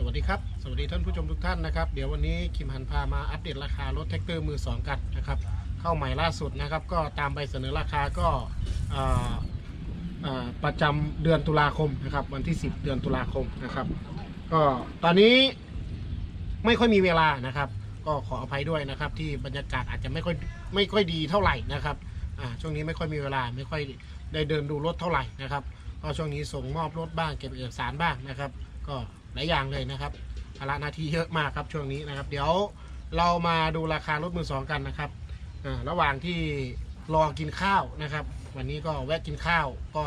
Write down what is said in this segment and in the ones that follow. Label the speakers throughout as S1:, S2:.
S1: สวัสดีครับ สวัสดีท่านผู้ชมทุกท่านนะครับ เดี๋ยววันนี้คิมหันพามาอัปเดตราคารถแท็กเตอร์มือสองกันนะครับ เข้าใหม่ล่าสุดนะครับ ก็ตามใบเสนอราคาก็ประจำเดือนตุลาคมนะครับ วันที่ 10 เดือนตุลาคมนะครับ ก็ตอนนี้ไม่ค่อยมีเวลานะครับ ก็ขออภัยด้วยนะครับ ที่บรรยากาศอาจจะไม่ค่อยไม่ค่อยดีเท่าไหร่นะครับช่วงนี้ไม่ค่อยมีเวลาไม่ค่อยได้เดินดูรถเท่าไหร่นะครับก็ช่วงนี้ส่งมอบรถบ้างเก็บเอกสารบ้างนะครับ ก็ ลายอย่างเลยนะครับภาระหน้าที่เยอะมากครับช่วงนี้นะครับ เดี๋ยวเรามาดูราคารถมือสองกันนะครับระหว่างที่รอกินข้าวนะครับ วันนี้ก็แวะกินข้าวก็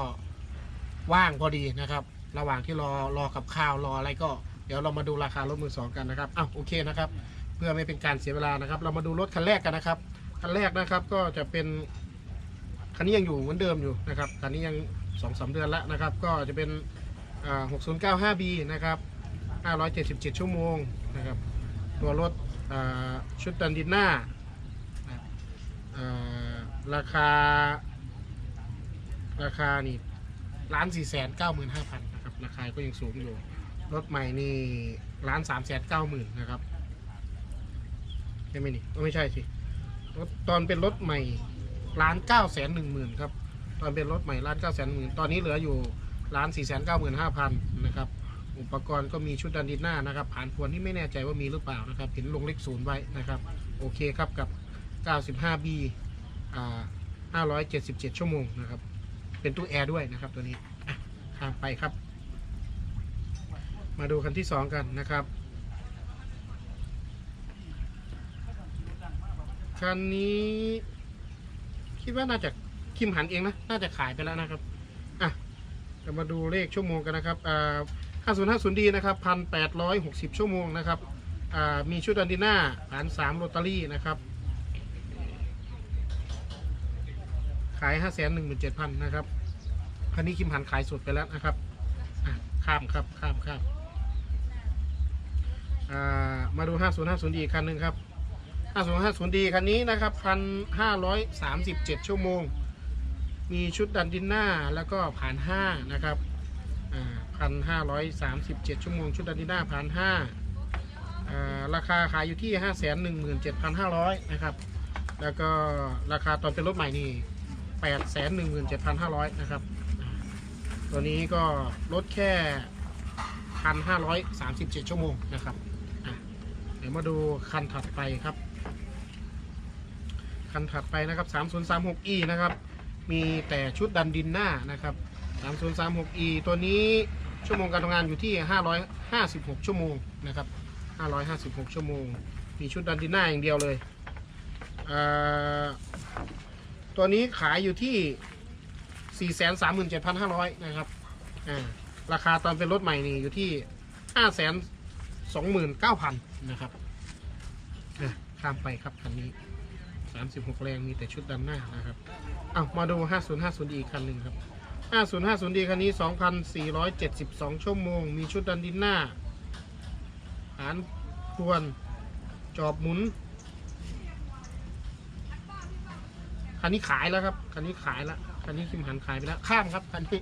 S1: ว่างพอดีนะครับ ระหว่างที่รอรอกับข้าวรออะไรก็ เดี๋ยวเรามาดูราคารถมือสองกันนะครับอ้าวโอเคนะครับ เพื่อไม่เป็นการเสียเวลานะครับ เรามาดูรถคันแรกกันนะครับคันแรกนะครับก็จะเป็นคันนี้ยังอยู่เหมือนเดิมอยู่นะครับคันนี้ยังสองสามเดือนแล้วนะครับ ก็จะเป็นอ่า 6095B นะครับ 577 ชั่วโมงนะครับ ตัวรถชุดดันดิน่าอ่าราคา ราคานี่ล้านสี่แสนเก้าหมื่นห้าพันนะครับ ราคาก็ยังสูงอยู่ รถใหม่นี่ล้านสามแสนเก้าหมื่นนะครับใช่ไหมนี่ไม่ใช่สิรถตอนเป็นรถใหม่ล้านเก้าแสนหนึ่งหมื่นครับ ตอนเป็นรถใหม่ล้านเก้าแสนหมื่นตอนนี้เหลืออยู่ล้านสี่แสนเก้าหมื่นห้าพันนะครับ อุปกรณ์ก็มีชุดดันดินหน้านะครับผ่านพวนที่ไม่แน่ใจว่ามีหรือเปล่านะครับเห็นลงเลขศูนย์ไว้นะครับโอเคครับกับ 95B อ่า577 ชั่วโมงนะครับเป็นตู้แอร์ด้วยนะครับตัวนี้อะข้ามไปครับ มาดูคันที่ 2 กันนะครับคันนี้คิดว่าน่าจะคิมหันเองนะ น่าจะขายไปแล้วนะครับ อะจะมาดูเลขชั่วโมงกันนะครับอ่า 5050D นะครับ 1,860 ชั่วโมงนะครับมีชุดอันดิน่าฐาน3โรตารี่นะครับ ขาย 517,000 นะครับ คันนี้คิมหันขายสุดไปแล้วนะครับ ข้ามครับ ข้ามข้ามมาดู 5050D อีกคันหนึ่งครับ 5050D คันนี้นะครับ 1,537 ชั่วโมง มีชุดดันดินหน้าแล้วก็ผ่านห้านะครับอยสา มสิบเจ็ดชั่วโมง ชุดดันดินหน้าผ่านห้าราคาขายอยู่ที่ห้าแสนหนึ่งหมื่นเจ็ดพันห้าร้อยนะครับ แล้วก็ราคาตอนเป็นรถใหม่นี่แปดแสนหนึ่งหมื่นเจ็ดพันห้าร้อยนะครับ ตัวนี้ก็ลดแค่พันห้าร้อยสามสิบเจ็ดชั่วโมงนะครับ เดี๋ยวมาดูคันถัดไปครับ คันถัดไปนะครับ 3036e นะครับ มีแต่ชุดดันดินหน้านะครับ 3036e ตัวนี้ ชั่วโมงการทำงานอยู่ที่ 556 ชั่วโมงนะครับ 556 ชั่วโมง มีชุดดันดินหน้าอย่างเดียวเลยเตัวนี้ขายอยู่ที่ 437,500 นะครับอ่าราคาตอนเป็นรถใหม่นี่อยู่ที่ 529,000 นะครับข้ามไปครับคันนี้ 36 แรงมีแต่ชุดดันหน้านะครับ เอามาดู 5050 อีกคันหนึ่งครับ 5050ดีคันนี้ 2,472 ชั่วโมง มีชุดดันดินหน้า หารพวน จอบหมุน คันนี้ขายแล้วครับ คันนี้ขายแล้ว คันนี้คิมหันขายไปแล้ว ข้ามครับ คันนี้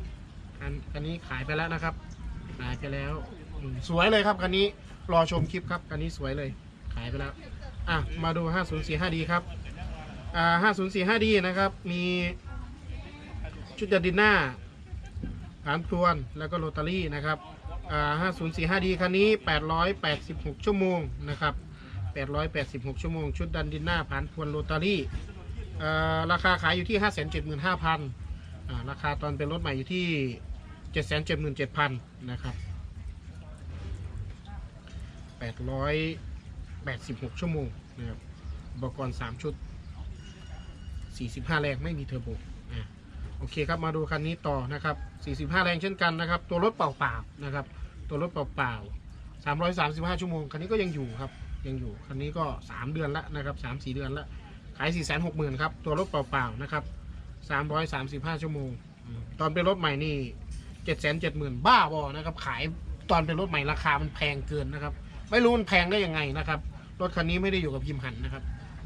S1: คันคันนี้ขายไปแล้วนะครับ ขายไปแล้ว สวยเลยครับ คันนี้ รอชมคลิปครับ คันนี้สวยเลย ขายไปแล้ว อะ มาดู 5045ดีครับ อ่า 5045D นะครับ มี ชุดยาดินหน้าผานพรวนแล้วก็โรตารี่นะครับห้าศูนย์สี่ห้าดีคันนี้แปดร้อยแปดสิบหกชั่วโมงนะครับแปดร้อยแปดสิบหกชั่วโมง ชุดดันดินหน้าผ่านพรวนโรตารี่ราคาขายอยู่ที่ห้าแสนเจ็ดหมื่นห้าพันราคาตอนเป็นรถใหม่อยู่ที่เจ็ดแสนเจ็ดหมื่นเจ็ดพันนะครับแปดร้อยแปดสิบหกชั่วโมงนะครับอุปกรณ์สามชุดสี่สิบห้าแรงไม่มีเทอร์โบน่า โอเคครับมาดูคันนี้ต่อนะครับ 45 แรงเช่นกันนะครับ ตัวรถเปล่าๆนะครับ ตัวรถเปล่าๆ335 ชั่วโมง คันนี้ก็ยังอยู่ครับ ยังอยู่ คันนี้ก็ 3 เดือนละนะครับ 3-4 เดือนละ ขาย 460,000ครับ ตัวรถเปล่าๆนะครับ 335 ชั่วโมง ตอนเป็นรถใหม่นี่ 770,000 บ้าบอนะครับ ขายตอนเป็นรถใหม่ราคามันแพงเกินนะครับ ไม่รู้มันแพงได้ยังไงนะครับ รถคันนี้ไม่ได้อยู่กับพิมพ์หันนะครับ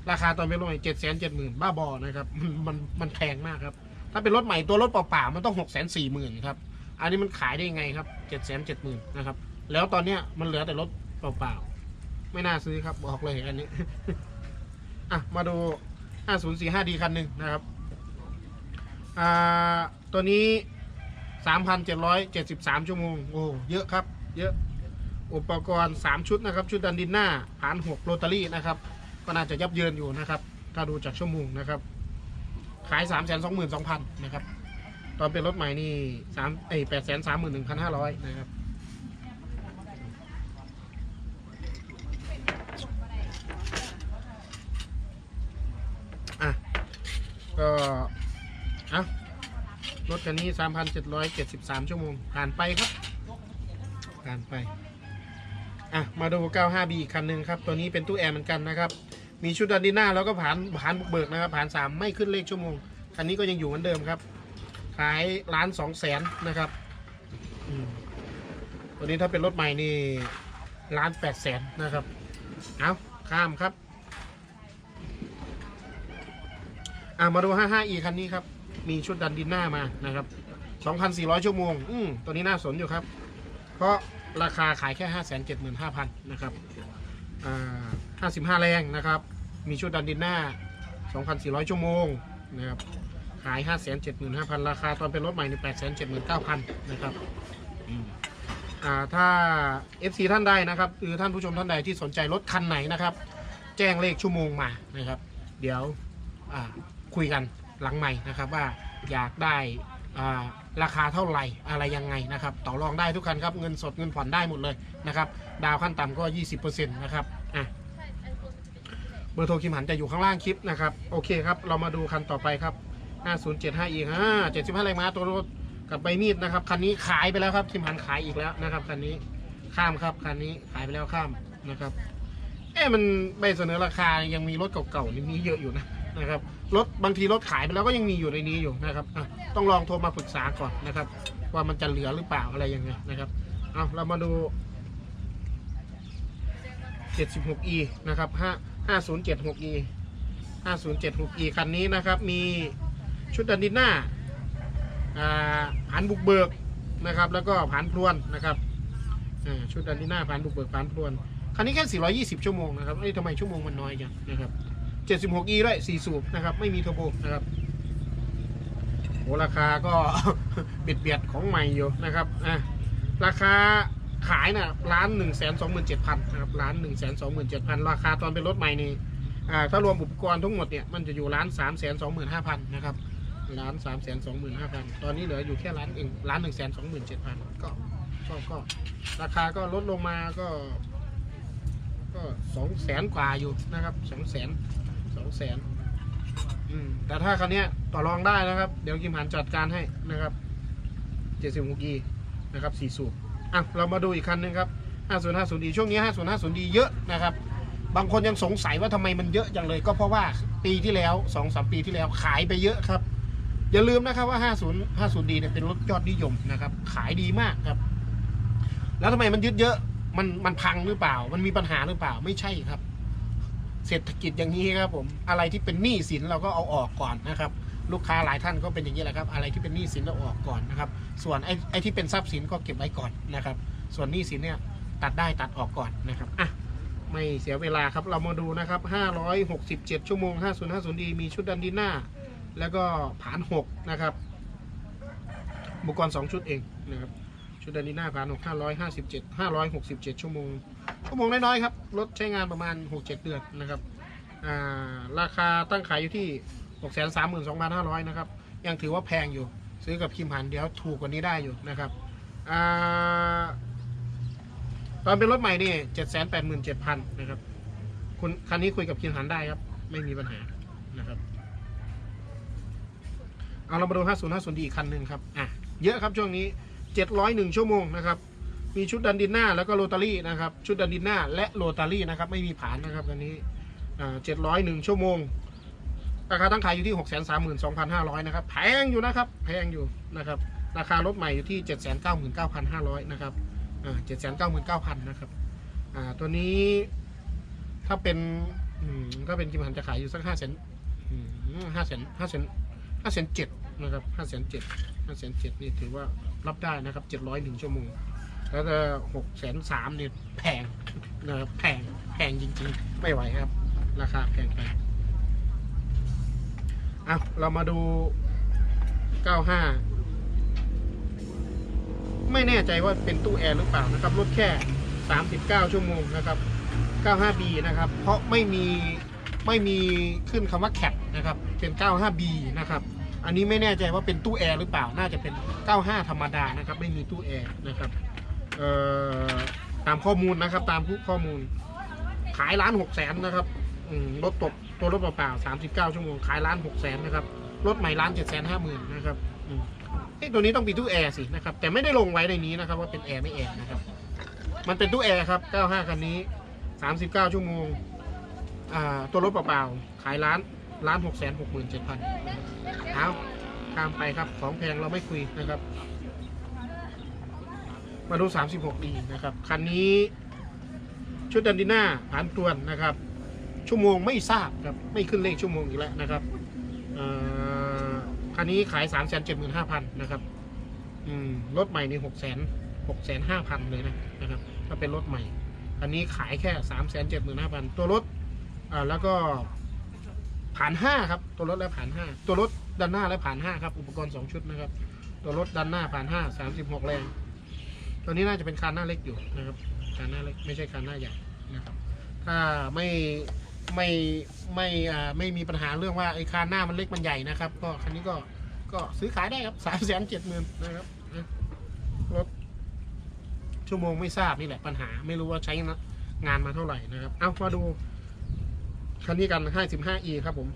S1: ราคาตอนเป็นรถใหม่เจ็ดแสนเจ็ดหมื่นบ้าบอนะครับ มันมันมันแพงมากครับ ถ้าเป็นรถใหม่ตัวรถเปล่าๆมันต้องหกแสนสี่หมื่นครับ อันนี้มันขายได้ยังไงครับเจ็ดแสนเจ็ดหมื่นนะครับ แล้วตอนเนี้ยมันเหลือแต่รถเปล่าๆไม่น่าซื้อครับบอกเลยอันนี้ อะมาดู 5045D คันหนึ่งนะครับ อ่าตัวนี้3,773ชั่วโมง โอ้เยอะครับ เยอะอุปกรณ์ 3 ชุดนะครับ ชุดดันดินหน้า ผาน 6 โรตารี่นะครับ ก็น่าจะยับเยินอยู่นะครับ ถ้าดูจากชั่วโมงนะครับ ขาย 3 2 2 0 0 0นะครับ ตอนเป็นรถใหม่นี่สามเอ้แปดแสนสามหมื่นหนึ่งพันห้าร้อยนะครับ อะ ก็เอะรถคันนี้สามพันเจ็ดร้อยเจ็ดสิบสามชั่วโมง ผ่านไปครับ ผ่านไป อะ มาดู 95B อีกคันหนึ่งครับ ตัวนี้เป็นตู้แอร์เหมือนกันนะครับ มีชุดดันดีหน้าแล้วก็ผ่านผ่านบุกเบิกนะครับผ่านสามไม่ขึ้นเลขชั่วโมงคันนี้ก็ยังอยู่เหมือนเดิมครับ ขายล้านสองแสนนะครับตัวนี้ถ้าเป็นรถใหม่นี่ล้านแปดแสนนะครับเอาข้ามครับอะมาดู 55e คันนี้ครับ มีชุดดันดินหน้ามานะครับ 2,400 ชั่วโมง อืมตัวนี้น่าสนอยู่ครับ เพราะราคาขายแค่ 575,000 นะครับ อ่า 55 แรงนะครับ มีชุดดันดินหน้า 2,400 ชั่วโมงนะครับขาย 575,000 ราคาตอนเป็นรถใหม่ใน879,000 นะครับอืมอ่าถ้า FC ท่านใดนะครับหรือท่านผู้ชมท่านใดที่สนใจรถคันไหนนะครับ แจ้งเลขชั่วโมงมานะครับ เดี๋ยวอ่าคุยกันหลังใหม่นะครับว่าอยากได้อ่าราคาเท่าไหร่อะไรยังไงนะครับต่อรองได้ทุกคันครับเงินสดเงินผ่อนได้หมดเลยนะครับ ดาวขั้นต่ำก็ 20%นะครับอะ เบอร์โทรคิมหันจะอยู่ข้างล่างคลิปนะครับ โอเคครับ เรามาดูคันต่อไปครับ 5075อีกอ่า75แรงม้าตัวรถกับใบมีดนะครับ คันนี้ขายไปแล้วครับคิมหันขายอีกแล้วนะครับคันนี้ข้ามครับคันนี้ขายไปแล้วข้ามนะครับ เอ๊ะมันใบเสนอราคายังมีรถเก่าๆนี่มีเยอะอยู่นะนะครับรถบางทีรถขายไปแล้วก็ยังมีอยู่ในนี้อยู่นะครับต้องลองโทรมาปรึกษาก่อนนะครับ ว่ามันจะเหลือหรือเปล่าอะไรยังไงนะครับเอาเรามาดู 76e นะครับ5 5076e 5076e คันนี้นะครับ มีชุดดันดินหน้าอ่าผ่านบุกเบิกนะครับ แล้วก็ผ่านพรวนนะครับชุดดันดินหน้าผ่านบุกเบิกผ่านพรวน คันนี้แค่ 420 ชั่วโมงนะครับเอ้ยทำไมชั่วโมงมันน้อยจังนะครับ 76e ด้วย4สูบนะครับ ไม่มีเทอร์โบนะครับโหราคาก็เบียดเบียดของใหม่อยู่นะครับอะราคา ขายน่ะล้านหนึ่งแสนสองหมื่นเจ็ดพันนะครับล้านหนึ่งแสนสองหมื่นเจ็ดพันราคาตอนเป็นรถใหม่นี่อ่าถ้ารวมอุปกรณ์ทั้งหมดเนี่ยมันจะอยู่ล้านสามแสนสองหมื่นห้าพันนะครับล้านสามแสนสองหมื่นห้าพันตอนนี้เหลืออยู่แค่ล้านเองล้านหนึ่งแสนสองหมื่นเจ็ดพันก็ก็ก็ราคาก็ลดลงมาก็ ก็สองแสนกว่าอยู่นะครับสองแสนสองแสนอืมแต่ถ้าคันนี้ต่อรองได้นะครับ เดี๋ยวกิมหันจัดการให้นะครับเจ็ดสิบหกกีนะครับสี่สูบ อะเรามาดูอีกคันหนึงครับห้าศูนย์ห้าศูนย์ดีช่วงนี้ห้าศูนย์ห้าศูนย์ดีเยอะนะครับ บางคนยังสงสัยว่าทำไมมันเยอะอย่างเลย ก็เพราะว่าปีที่แล้วสองสามปีที่แล้วขายไปเยอะครับ อย่าลืมนะครับว่า 50 50ดีเนี่ยเป็นรถยอดนิยมนะครับ ขายดีมากครับ แล้วทำไมมันยึดเยอะมันมันพังหรือเปล่า มันมีปัญหาหรือเปล่าไม่ใช่ครับ เศรษฐกิจอย่างนี้ครับผมอะไรที่เป็นหนี้สินเราก็เอาออกก่อนนะครับ ลูกค้าหลายท่านก็เป็นอย่างนี้แหละครับ อะไรที่เป็นหนี้สินเราออกก่อนนะครับ ส่วนไอ้ไอ้ที่เป็นทรัพย์สินก็เก็บไว้ก่อนนะครับ ส่วนหนี้สินเนี่ยตัดได้ตัดออกก่อนนะครับอะไม่เสียเวลาครับเรามาดูนะครับ 567 ชั่วโมง 5050ดีมีชุดดันดีหน้า แล้วก็ผาน 6 นะครับอุปกรณ์ 2 ชุดเองนะครับ ชุดดันดีหน้าผาน 6 557 567 ชั่วโมง ชั่วโมงน้อยๆครับ รถใช้งานประมาณ 6-7 เดือนนะครับอ่าราคาตั้งขายอยู่ที่ 632,500 นะครับ ยังถือว่าแพงอยู่ ซื้อกับคิมหันเดี๋ยวถูกกว่านี้ได้อยู่นะครับอตอนเป็นรถใหม่นี่เจ็ดแสนแปดหมื่นเจ็ดพันนะครับคุณคันนี้คุยกับคิมหันได้ครับ ไม่มีปัญหานะครับ เอาเรามาดู 5050 ดีอีกคันหนึ่งครับ อะ เยอะครับช่วงนี้ 701 ชั่วโมงนะครับ มีชุดดันดินหน้าแล้วก็โรตารี่นะครับ ชุดดันดินหน้าและโรตารี่นะครับ ไม่มีผานนะครับคันนี้ อ่า701 ชั่วโมง ราคาตั้งขายอยู่ที่ 632,500 นะครับ แพงอยู่นะครับ แพงอยู่นะครับ ราคารถใหม่อยู่ที่ 799,500 นะครับอ่า799,000 นะครับ อ่า ตัวนี้ถ้าเป็นอืมถ้าเป็นกิมหันจะขายอยู่สักห้าแสนห้าแสนห้าแสนห้าแสนเจ็ดนะครับห้าแสนเจ็ดห้าแสนเจ็ดนี่ถือว่ารับได้นะครับเจ็ดร้อยหนึ่งชั่วโมง แล้วจะหกแสนสามเนี่ยแพงนะครับแพงแพงจริงๆ ไม่ไหวครับ ราคาแพงไป อะเรามาดูเก้าห้าไม่แน่ใจว่าเป็นตู้แอร์หรือเปล่านะครับ รถแค่ 39 ชั่วโมงนะครับ 95B นะครับ เพราะไม่มีไม่มีขึ้นคำว่าแคปนะครับ เป็น 95B นะครับ อันนี้ไม่แน่ใจว่าเป็นตู้แอร์หรือเปล่า น่าจะเป็น 95 ธรรมดานะครับ ไม่มีตู้แอร์นะครับตามข้อมูลนะครับ ตามข้อมูล ขายล้านหกแสนนะครับรถตก ตัวรถเปล่าๆ39 ชั่วโมง ขายล้านหกแสนนะครับ รถใหม่ล้านเจ็ดแสนห้าหมื่นนะครับอืมเอ้ตัวนี้ต้องมีตู้แอร์สินะครับ แต่ไม่ได้ลงไว้ในนี้นะครับ ว่าเป็นแอร์ไม่แอร์นะครับ มันเป็นตู้แอร์ครับ 95 คันนี้ 39 ชั่วโมงอ่าตัวรถเปล่าๆขายล้านล้านหกแสนหกหมื่นเจ็ดพันเอาข้ามไปครับ ของแพงเราไม่คุยนะครับ มาดู 36ดีนะครับ คันนี้ชุดดันดิน่าผ่านตวนนะครับ ชั่วโมงไม่ทราบครับไม่ขึ้นเลขชั่วโมงอีกแล้วนะครับอ่อคันนี้ขาย3 7 5 0 0 0นะครับอืมรถใหม่ในี่6 0 0 0 0 6 5 0 0 0เลยนะนะครับถ้าเป็นรถใหม่ อันนี้ขายแค่3 7 5 0 0 0ตัวรถอ่าแล้วก็ผ่านห้าครับ ตัวรถและผ่านห้าตัวรถด้านหน้าและผ่านห้าครับอุปกรณ์สองชุดนะครับ ตัวรถด้านหน้าผ่านห้าสามสิบหกแรง ตัวนี้น่าจะเป็นคันหน้าเล็กอยู่นะครับคันหน้าเล็กไม่ใช่คันหน้าใหญ่นะครับ ถ้าไม่ ไม่ไม่อ่าไม่มีปัญหาเรื่องว่าไอ้คันหน้ามันเล็กมันใหญ่นะครับ ก็คันนี้ก็ก็ซื้อขายได้ครับสามแสนเจ็ดหมื่นนะครับรถชั่วโมงไม่ทราบนี่แหละปัญหา ไม่รู้ว่าใช้งานมาเท่าไหร่นะครับ เอามาดูคันนี้กัน 55e ครับผม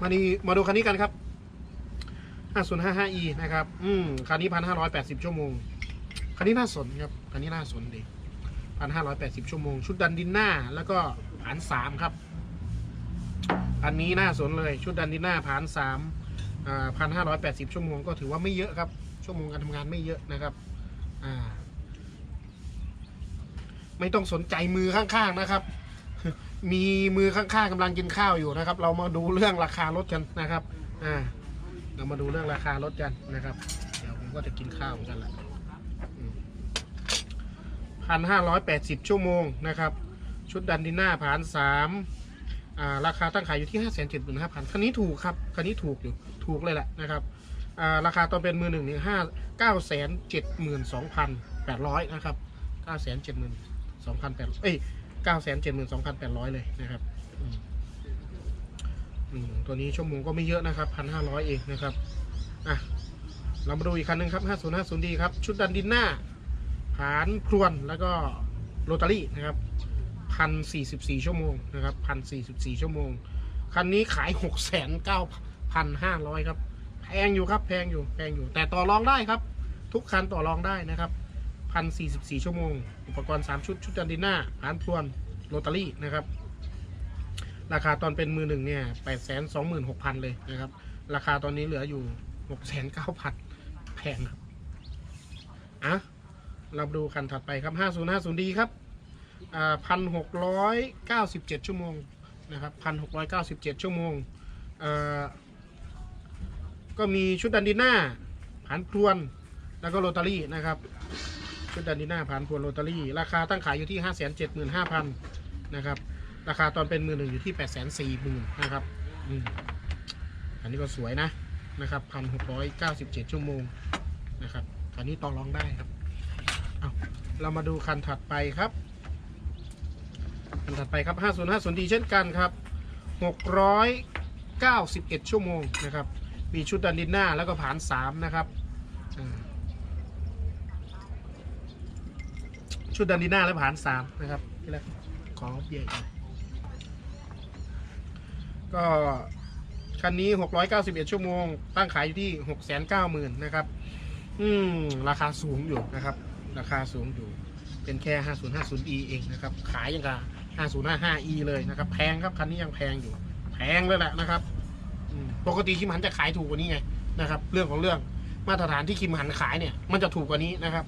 S1: มาดีมาดูคันนี้กันครับ 5055e นะครับ อืม คันนี้ 1,580 ชั่วโมง คันนี้น่าสนครับ คันนี้น่าสนดี 1,580 ชั่วโมง ชุดดันดินหน้า แล้วก็ผ่านสามครับ อันนี้น่าสนเลยชุดดันดินหน้าผ่านสามอ่า1,580ชั่วโมงก็ถือว่าไม่เยอะครับ ชั่วโมงการทำงานไม่เยอะนะครับอ่าไม่ต้องสนใจมือข้างๆนะครับ มีมือข้างๆกำลังกินข้าวอยู่นะครับ เรามาดูเรื่องราคารถกันนะครับอ่าเรามาดูเรื่องราคารถกันนะครับ เดี๋ยวผมก็จะกินข้าวกันแหละ พันห้าร้อยแปดสิบชั่วโมงนะครับ ชุดดันดิน่าผ่านสามราคาตั้งขายอยู่ที่ห้าแสนเจ็ดหมื่นห้าพันคันนี้ถูกครับ คันนี้ถูกอยู่ ถูกเลยแหละนะครับาราคาตอนเป็นมือหนึ่งนี่ห้าเก้าแสนเจ็ดหมื่นสองพันแปดร้อยนะครับเก้าแสนเจ็ดหมื่นสองพันแปดเอ้ยเก้าแสนเจ็ดหมื่นสองพันแปดร้อยเลยนะครับอืมตัวนี้ชั่วโมงก็ไม่เยอะนะครับพันห้าร้อยเองนะครับ อะ เรามาดูอีกคันหนึ่งครับห้าศูนย์ห้าศูนย์ดีครับ ชุดดันดินหน้า ผานพรวนแล้วก็โรตารี่นะครับพันสี่สิบสี่ชั่วโมงนะครับพันสี่สิบสี่ชั่วโมง คันนี้ขายหกแสนเก้าพันห้าร้อยครับแพงอยู่ครับแพงอยู่แพงอยู่ แต่ต่อรองได้ครับ ทุกคันต่อรองได้นะครับพันสี่สิบสี่ชั่วโมง อุปกรณ์สามชุด ชุดดันดิน่าผานพรวนโรตารี่นะครับ ราคาตอนเป็นมือหนึ่งเนี่ยแปดแสนสองหมื่นหกพันเลยนะครับ ราคาตอนนี้เหลืออยู่หกแสนเก้าพันแพงครับอะ เราดูคันถัดไปครับ 5050ดีครับพันหกร้อยเก้าสิบเจ็ดชั่วโมงนะครับพันหกร้อยเก้าสิบเจ็ดชั่วโมง ก็มีชุดดันดิน่าผ่านพรวน แล้วก็โรตารี่นะครับ ชุดดันดิน่าผ่านพรวนโรตารี่ ราคาตั้งขายอยู่ที่ห้าแสนเจ็ดหมื่นห้าพันนะครับ ราคาตอนเป็นมือหนึ่งอยู่ที่แปดแสนสี่หมื่นนะครับอันนี้ก็สวยนะนะครับพันหกร้อยเก้าสิบเจ็ดชั่วโมงนะครับคันนี้ต่อรองได้ครับ เอาเรามาดูคันถัดไปครับคันถัดไปครับ 5050ดีเช่นกันครับ 691 ชั่วโมงนะครับ มีชุดดันดินหน้าแล้วก็ผ่าน 3 นะครับ ชุดดันดินหน้าและผ่าน 3 นะครับที่แรกขอเบียร์อีกหน่อยก็คันนี้ 691 ชั่วโมง ตั้งขายอยู่ที่ 690,000 นะครับ อืม ราคาสูงอยู่นะครับ ราคาสูงอยู่เป็นแค่ 5050e เองนะครับ ขายย่างกับ 5055e เลยนะครับ แพงครับคันนี้ยังแพงอยู่ แพงเลยแหละนะครับปกติคิมหันจะขายถูกกว่านี้ไงนะครับ เรื่องของเรื่องมาตรฐานที่คิมหันขายเนี่ยมันจะถูกกว่านี้นะครับ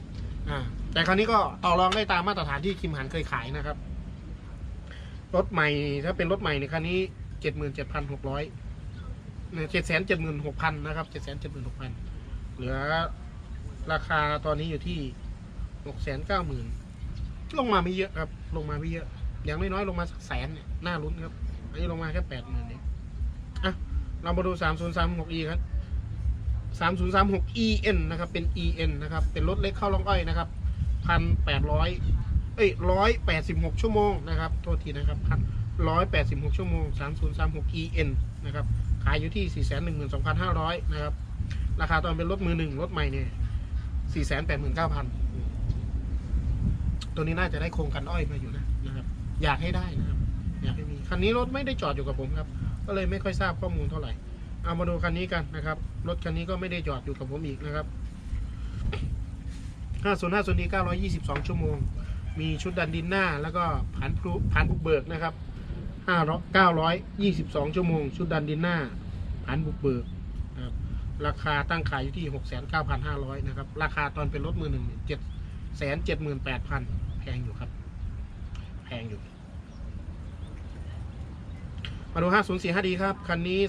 S1: อ่าแต่คราวนี้ก็ต่อรองได้ตามมาตรฐานที่คิมหันเคยขายนะครับ รถใหม่ถ้าเป็นรถใหม่ในคันนี้77,600เจ็ดแสนเจ็ดหมื่นหกพันนะครับเจ็ดแสนเจ็ดหมื่นหกพันเหลือราคาตอนนี้อยู่ที่ หกแสนเก้าหมื่นลงมาไม่เยอะครับ ลงมาไม่เยอะ อย่างน้อยๆลงมาสักแสนเนี่ยน่าลุ้นครับ อันนี้ลงมาแค่แปดหมื่นเองอะ เรามาดูสามศูนย์สามหก e ครับสามศูนย์สามหก en นะครับ เป็น en นะครับ เป็นรถเล็กเข้าลองอ้อยนะครับพันแปดร้อยเอ้ยร้อยแปดสิบหกชั่วโมงนะครับ โทษทีนะครับพันร้อยแปดสิบหกชั่วโมงสามศูนย์สามหก en นะครับ ขายอยู่ที่สี่แสนหนึ่งหมื่นสองพันห้าร้อยนะครับ ราคาตอนเป็นรถมือหนึ่งรถใหม่เนี่ยสี่แสนแปดหมื่นเก้าพัน ตัวนี้น่าจะได้โครงกันอ้อยมาอยู่นะนะครับ อยากให้ได้นะครับ อยากให้มีคันนี้รถไม่ได้จอดอยู่กับผมครับ ก็เลยไม่ค่อยทราบข้อมูลเท่าไหร่เอามาดูคันนี้กันนะครับ รถคันนี้ก็ไม่ได้จอดอยู่กับผมอีกนะครับ5 0 5 0ดี922 ชั่วโมง มีชุดดันดินหน้า แล้วก็ผ่านพลุผ่านบุกเบิกนะครับ5 922 ชั่วโมง ชุดดันดินหน้าผ่านบุกเบิกนะครับราคาตั้งขายอยู่ที่ 69,500 นะครับ ราคาตอนเป็นรถมือหนึ่งเจ็ด แสนเจ็ดหมื่นแปดพันแพงอยู่ครับ แพงอยู่ มาดู504 5ดีครับ คันนี้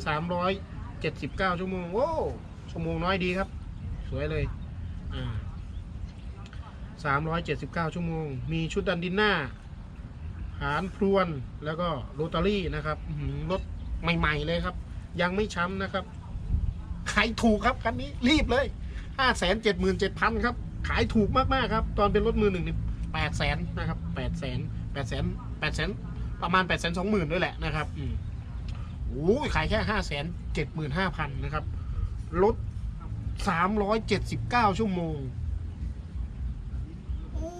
S1: 379ชั่วโมง โอ้ ชั่วโมงน้อยดีครับ สวยเลย อ่า379ชั่วโมง มีชุดดันดินหน้า หารพรวน แล้วก็โรตารี่นะครับรถใหม่ ๆ เลยครับ ยังไม่ช้ำนะครับ ขายถูกครับคันนี้รีบเลย577,000ครับ ขายถูกมากๆครับ ตอนเป็นรถมือหนึ่งนี่800,000นะครับ800,000 800,000 800,000ประมาณ800,000 20,000ด้วยแหละนะครับอืมโอ้ยขายแค่ห้าแสนเจ็ดหมื่นห้าพันนะครับรถสามร้อยเจ็ดสิบเก้าชั่วโมงโอ้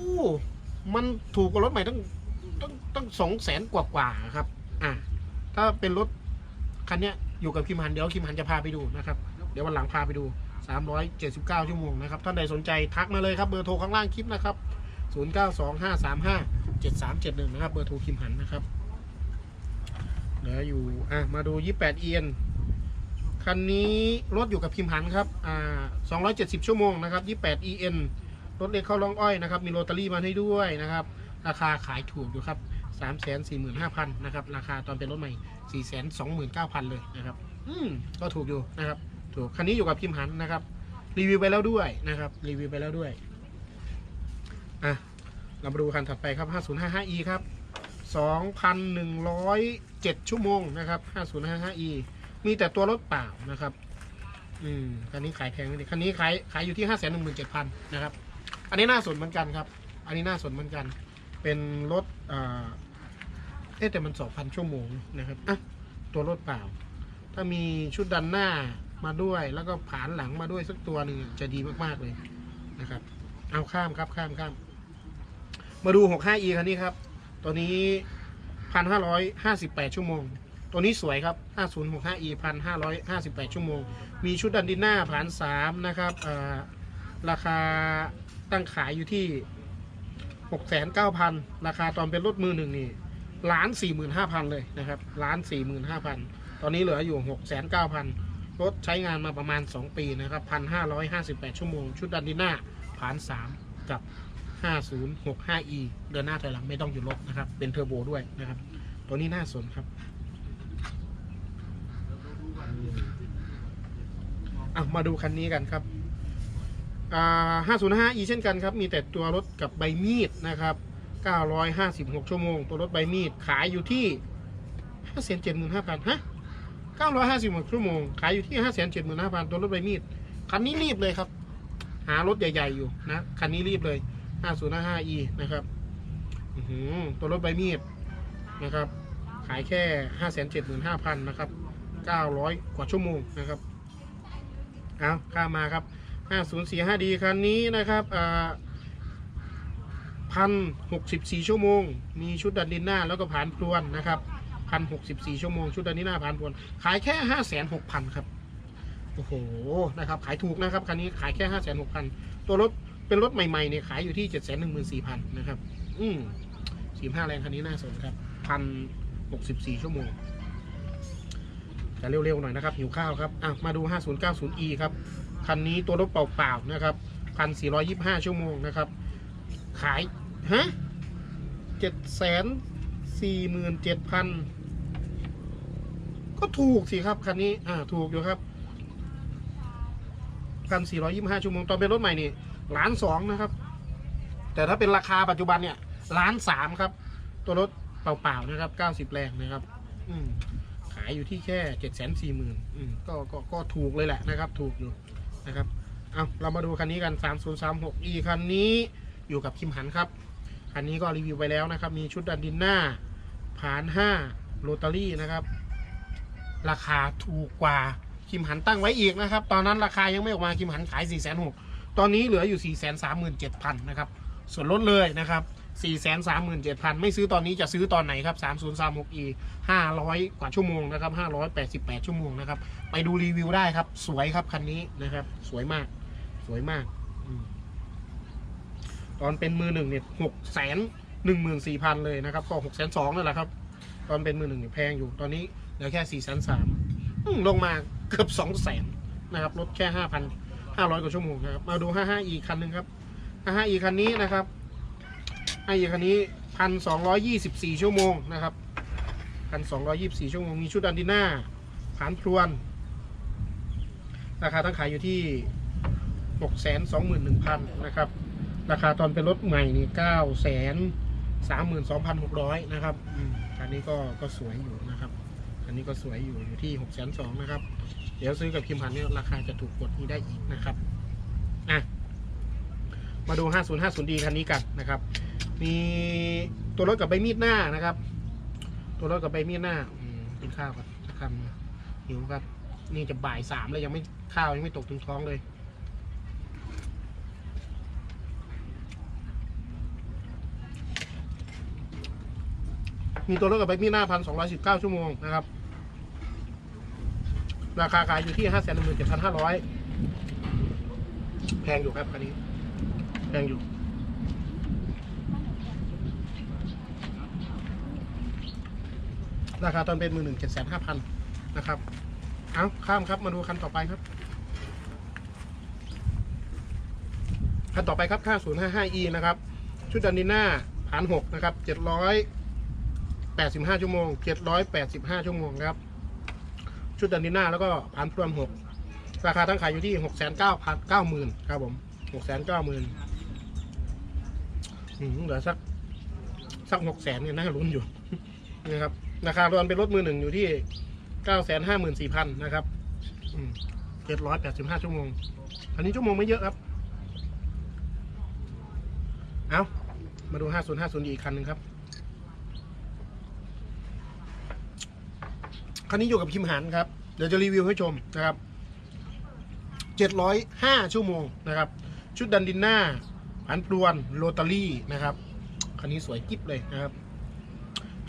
S1: มันถูกกว่ารถใหม่ตั้งตั้งตั้งสองแสนกว่ากว่าครับ อะถ้าเป็นรถคันเนี้ยอยู่กับคิมฮันเดี๋ยวคิมฮันจะพาไปดูนะครับ เดี๋ยววันหลังพาไปดู 379 ชั่วโมงนะครับ ท่านใดสนใจทักมาเลยครับ เบอร์โทรข้างล่างคลิปนะครับ 0925357371 นะครับ เบอร์โทรคิมฮันนะครับเหลืออยู่ อะ มาดู 28 EN คันนี้รถอยู่กับพิมพ์หันครับ อ่า 270 ชั่วโมงนะครับ 28 EN รถเล็กเข้าล่องอ้อยนะครับ มีโรตารี่มาให้ด้วยนะครับ ราคาขายถูกอยู่ครับ 345,000นะครับ ราคาตอนเป็นรถใหม่ 429,000 เลยนะครับ อืม ก็ถูกอยู่นะครับ ถูกคันนี้อยู่กับพิมพ์หันนะครับ รีวิวไปแล้วด้วยนะครับ รีวิวไปแล้วด้วยอะเรามาดูคันถัดไปครับ 5055E ครับ 2,107 ชั่วโมงนะครับ 5055e มีแต่ตัวรถเปล่านะครับ อืม คันนี้ขายแพงนิดคันนี้ขายขายอยู่ที่ 517,000 นะครับ อันนี้น่าสนเหมือนกันครับ อันนี้น่าสนเหมือนกัน เป็นรถอ่าเอ๊ะแต่มัน 2,000 ชั่วโมงนะครับ อะ ตัวรถเปล่า ถ้ามีชุดดันหน้า มาด้วย แล้วก็ผานหลังมาด้วยสักตัวหนึ่งจะดีมากๆเลยนะครับ เอาข้ามครับข้ามข้าม มาดู 65e คันนี้ครับ ตัวนี้ 1,558 ชั่วโมง ตัวนี้สวยครับ 5065e 1,558 ชั่วโมง มีชุดดันดินหน้าผ่าน3นะครับราคาตั้งขายอยู่ที่ 6,900 ราคาตอนเป็นรถมือหนึ่งนี่ล้าน45,000เลยนะครับล้าน45,000ตอนนี้เหลืออยู่6,900 รถใช้งานมาประมาณ 2 ปีนะครับ1,558 ชั่วโมง ชุดดันดินหน้าผ่าน 3 กับ 5065e เดินหน้าถอยหลังไม่ต้องหยุดรถนะครับ เป็นเทอร์โบด้วยนะครับ ตัวนี้น่าสนครับอะมาดูคันนี้กันครับอ่า 505e เช่นกันครับ มีแต่ตัวรถกับใบมีดนะครับ 956 ชั่วโมง ตัวรถใบมีดขายอยู่ที่575,000ฮะ 956ชั่วโมง ขายอยู่ที่ 575,000ตัวรถใบมีด คันนี้รีบเลยครับ หารถใหญ่ ๆ อยู่นะ คันนี้รีบเลย 5055e นะครับหือตัวรถใบมีดนะครับ ขายแค่ 575,000นะครับ 900 กว่าชั่วโมงนะครับ เอาข้ามาครับ 5045d คันนี้นะครับอ่าพันหกสิบสี่ชั่วโมง มีชุดดันดินหน้าแล้วก็ผ่านพรวนนะครับ พันหกสิบสี่ชั่วโมง ชุดดันดินหน้าผ่านพวน ขายแค่ห้าแสนหกพันครับ โอ้โห นะครับ ขายถูกนะครับคันนี้ขายแค่ห้าแสนหกพันตัวรถเป็นรถใหม่ๆเนี่ยขายอยู่ที่เจ็ดแสนหนึ่งหมื่นสี่พันนะครับ อืมสี่ห้าแรงคันนี้น่าสนครับพันหกสิบสี่ชั่วโมงจะเร็วๆหน่อยนะครับหิวข้าวครับอะมาดู 5090e ครับคันนี้ตัวรถเปล่าๆนะครับ1,425ชั่วโมงนะครับ ขาย ฮะ7 4 7 0 0 0 ก็ถูกสิครับคันนี้ อ่า ถูกอยู่ครับพันสี่ร้อยยี่ห้าชั่วโมงตอนเป็นรถใหม่นี่ล้านสองนะครับ แต่ถ้าเป็นราคาปัจจุบันเนี่ยล้านสามครับ ตัวรถเปล่าๆนะครับเก้าสิบแรงนะครับ อืมขายอยู่ที่แค่เจ็ดแสนสี่หมื่นอืมก็ก็ก็ถูกเลยแหละนะครับ ถูกอยู่นะครับเอาเรามาดูคันนี้กันสามศูนย์สามหกอีคันนี้อยู่กับคิมหันครับ คันนี้ก็รีวิวไปแล้วนะครับ มีชุดดันดินหน้าผานห้าโรตารี่นะครับ ราคาถูกกว่าคิมหันตั้งไว้อีกนะครับ ตอนนั้นราคายังไม่ออกมาคิมหันขาย4ี่แสนหกตอนนี้เหลืออยู่4ี่แสนสามหมื่นเจ็ดพันนะครับ ส่วนลดเลยนะครับ4ี่แสนสามหมื่นเจ็ดพันไม่ซื้อตอนนี้จะซื้อตอนไหนครับ3 0 3 6 e 500กว่าชั่วโมงนะครับ588ชั่วโมงนะครับ ไปดูรีวิวได้ครับ สวยครับคันนี้นะครับ สวยมาก สวยมาก ตอนเป็นมือหนึ่งเนี่ยหกแสนหนึ่งหมื่นสี่พันเลยนะครับ ก็หกแสนสองนั่นแหละครับ ตอนเป็นมือหนึ่งเนี่ยแพงอยู่ ตอนนี้ ลือแค่สี่แสนสามลงมาเกือบสองแสนนะครับลดแค่ห้าพันห้าร้อยกว่าชั่วโมงครับมาดูห้าห้าอีคันหนึ่งครับห้าห้าอีคันนี้นะครับห้าอีคันนี้พันสองร้อยยี่สิบสี่ชั่วโมงนะครับพันสองร้อยยี่สิบสี่ชั่วโมง มีชุดดันดิน่าผานพรวน ราคาตั้งขายอยู่ที่หกแสนสองหมื่นหนึ่งพันนะครับ ราคาตอนเป็นรถใหม่นี่เก้าแสนสามหมื่นสองพันหกร้อยนะครับ อันนี้ก็ก็สวยอยู่นะ นนี้ก็สวยอยู่อยู่ที่หกแสนสองนะครับ เดี๋ยวซื้อกับคิมหันเนี่ยราคาจะถูกกดนี้ได้อีกนะครับอะมาดู 5050D คันนี้กันนะครับ มีตัวรถกับใบมีดหน้านะครับ ตัวรถกับใบมีดหน้าอืมกินข้าวครับสักคำหิวครับ นี่จะบ่ายสามแล้วยังไม่ข้าวยังไม่ตกถึงท้องเลยมีตัวรถกับใบมีดหน้าพันสองร้อยสิบเก้าชั่วโมงนะครับ ราคาขายอยู่ที่ห้าแสนหนึ่งหมื่นเจ็ดพันห้าร้อยแพงอยู่ครับคันนี้แพงอยู่ ราคาตอนเป็นมือหนึ่งเจ็ดแสนห้าพันนะครับเอาข้ามครับมาดูคันต่อไปครับคันต่อไปครับ 5055e นะครับ ชุดดันดิน่าผ่าน6นะครับ 785 ชั่วโมง 785 ชั่วโมงครับ ชุดดันดิน่าแล้วก็ผ่านพรวม6ราคาทั้งขายอยู่ที่6 9 9 0 0 0ครับผม6 9 0 0 0 0อืมเหลือสักสักหกแสนเนี่ยน่าลุ้นอยู่นะครับราคารวมเป็นรถมือหนึ่งอยู่ที่เก้าแสนห้าหมื่นสี่พันนะครับเจ็ดร้อยแปดสิบห้าชั่วโมง อันนี้ชั่วโมงไม่เยอะครับ เอามาดูห้าศูนย์ห้าศูนย์อีกคันหนึ่งครับ คันนี้อยู่กับคิมหันครับ เดี๋ยวจะรีวิวให้ชมนะครับเจ็ดร้อยห้าชั่วโมงนะครับ ชุดดันดินหน้าผันปลวนโรตารี่นะครับ คันนี้สวยกิ๊บเลยนะครับ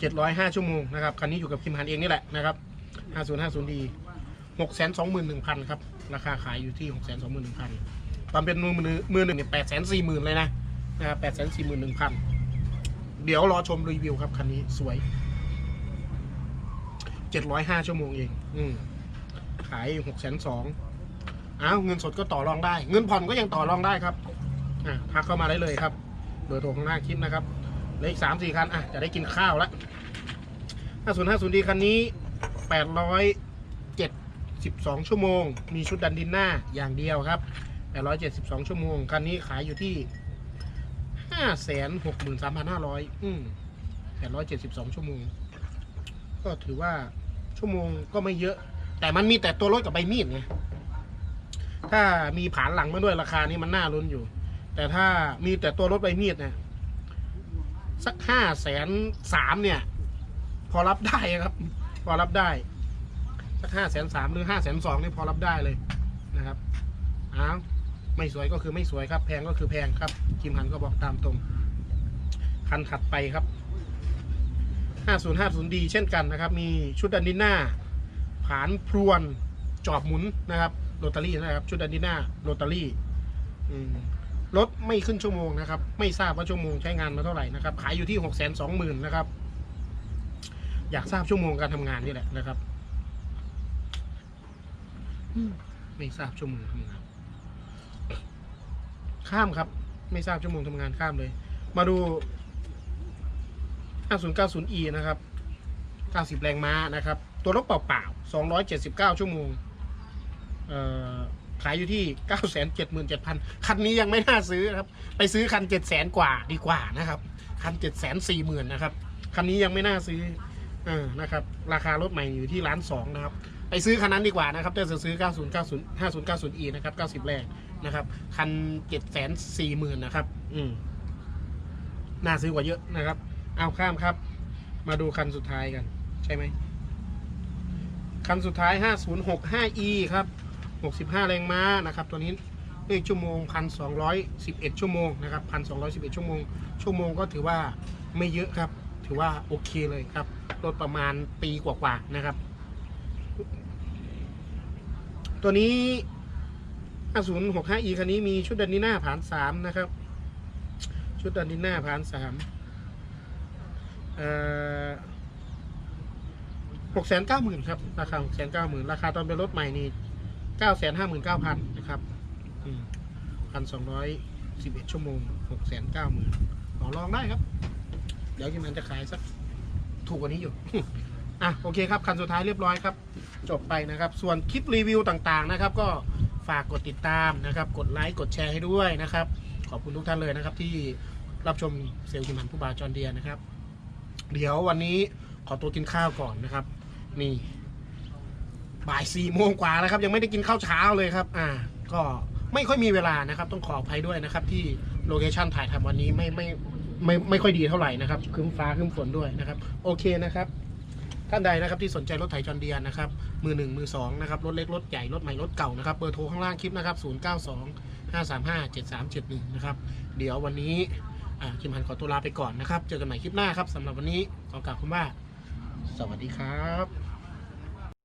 S1: 705 ชั่วโมงนะครับคันนี้อยู่กับคิมหันเองนี่แหละนะครับ 5050D 621,000 ครับ ราคาขายอยู่ที่ 621,000ตอนเป็นมือมือมือหนึ่งเนี่ย840,000 เลยนะนะครับ841,000 เดี๋ยวรอชมรีวิวครับคันนี้สวย 705ชั่วโมงเอง อืมขาย602อ้าวเงินสดก็ต่อรองได้ เงินผ่อนก็ยังต่อรองได้ครับอะทักเข้ามาได้เลยครับ เบอร์โทรข้างหน้าคลิปนะครับเหลืออีกสามสี่คันอะจะได้กินข้าวล้วห้าศูนย์ห้าศูนย์ดีคันนี้แปดร้อยเจ็ดสิบสองชั่วโมง มีชุดดันดินหน้าอย่างเดียวครับแปดร้อยเจ็ดสิบสองชั่วโมง คันนี้ขายอยู่ที่ห้าแสนหกหมื่นสามพันห้าร้อยอืมแปดร้อยเจ็ดสิบสองชั่วโมง ก็ถือว่า ชั่วโมงก็ไม่เยอะ แต่มันมีแต่ตัวรถกับใบมีดไงถ้ามีผานหลังมาด้วยราคานี้มันน่าลุ้นอยู่ แต่ถ้ามีแต่ตัวรถใบมีดเนี่ยสักห้าแสนสามเนี่ย พอรับได้ครับ พอรับได้ สักห้าแสนสามหรือห้าแสนสองนี่พอรับได้เลยนะครับอ้าวไม่สวยก็คือไม่สวยครับ แพงก็คือแพงครับคิมหันก็บอกตามตรง คันถัดไปครับ 5050D เช่นกันนะครับ มีชุดดันดิน่าผานพรวนจอบหมุนนะครับโรตารี่นะครับ ชุดดันดิน่าโรตารี่รถไม่ขึ้นชั่วโมงนะครับ ไม่ทราบว่าชั่วโมงใช้งานมาเท่าไหร่นะครับ ขายอยู่ที่หกแสนสองหมื่นนะครับ อยากทราบชั่วโมงการทำงานนี่แหละนะครับไม่ทราบชั่วโมงทำงาน ข้ามครับ ไม่ทราบชั่วโมงทำงานข้ามเลย มาดู 5090e นะครับ 90 แรงม้านะครับ ตัวรถเปล่าๆ279 ชั่วโมงขายอยู่ที่ 977,000 คันนี้ยังไม่น่าซื้อครับ ไปซื้อคัน 700,000 กว่าดีกว่านะครับ คัน 740,000 นะครับ คันนี้ยังไม่น่าซื้ออนะครับ ราคารถใหม่อยู่ที่ล้านสองนะครับ ไปซื้อคันนั้นดีกว่านะครับถ้าจะซื้อ 9090 5090e นะครับ 90 แรกนะครับ คัน 740,000 นะครับ อืมน่าซื้อกว่าเยอะนะครับ เอาข้ามครับ มาดูคันสุดท้ายกัน ใช่ไหม คันสุดท้าย 5065e ครับ 65 แรงม้านะครับ ตัวนี้เลขชั่วโมง 1,211 ชั่วโมงนะครับ 1,211 ชั่วโมง ชั่วโมงก็ถือว่าไม่เยอะครับ ถือว่าโอเคเลยครับ รถประมาณปีกว่าๆนะครับ ตัวนี้ 5065e คันนี้มีชุดดันนีน้าผ่าน 3 นะครับ ชุดดันนีน้าผ่าน 3 หกแสนเก้าหมื่นครับ ราคาหกแสนเก้าหมื่นราคาตอนเป็นรถใหม่นี่เก้าแสนห้าหมื่นเก้าพันนะครับพันสองร้อยสิบเอ็ดชั่วโมงหกแสนเก้าหมื่นต่อรองได้ครับ เดี๋ยวกิมันจะขายสักถูกกว่านี้อยู่ อะโอเคครับ คันสุดท้ายเรียบร้อยครับ จบไปนะครับ ส่วนคลิปรีวิวต่างๆนะครับ ก็ฝากกดติดตามนะครับ กดไลค์กดแชร์ให้ด้วยนะครับ ขอบคุณทุกท่านเลยนะครับที่รับชมเซลล์คิมันผู้บาจอนเดียนะครับ เดี๋ยววันนี้ขอตัวกินข้าวก่อนนะครับ นี่บ่ายสี่โมงกว่าแล้วครับ ยังไม่ได้กินข้าวเช้าเลยครับ อ่า ก็ไม่ค่อยมีเวลานะครับ ต้องขออภัยด้วยนะครับ ที่โลเคชั่นถ่ายทำวันนี้ไม่ไม่ไม่ไม่ค่อยดีเท่าไหร่นะครับครึ้มฟ้าครึ้มฝนด้วยนะครับ โอเคนะครับ ท่านใดนะครับที่สนใจรถไถจอนเดียนะครับ มือหนึ่งมือสองนะครับรถเล็กรถใหญ่รถใหม่รถเก่านะครับเบอร์โทรข้างล่างคลิปนะครับ 0 9 2 5 3 5 7 3 7 1 นะครับ เดี๋ยววันนี้ คิมฮันขอตัวลาไปก่อนนะครับ เจอกันใหม่คลิปหน้าครับสำหรับวันนี้ขอกล่าวคำว่า สวัสดีครับ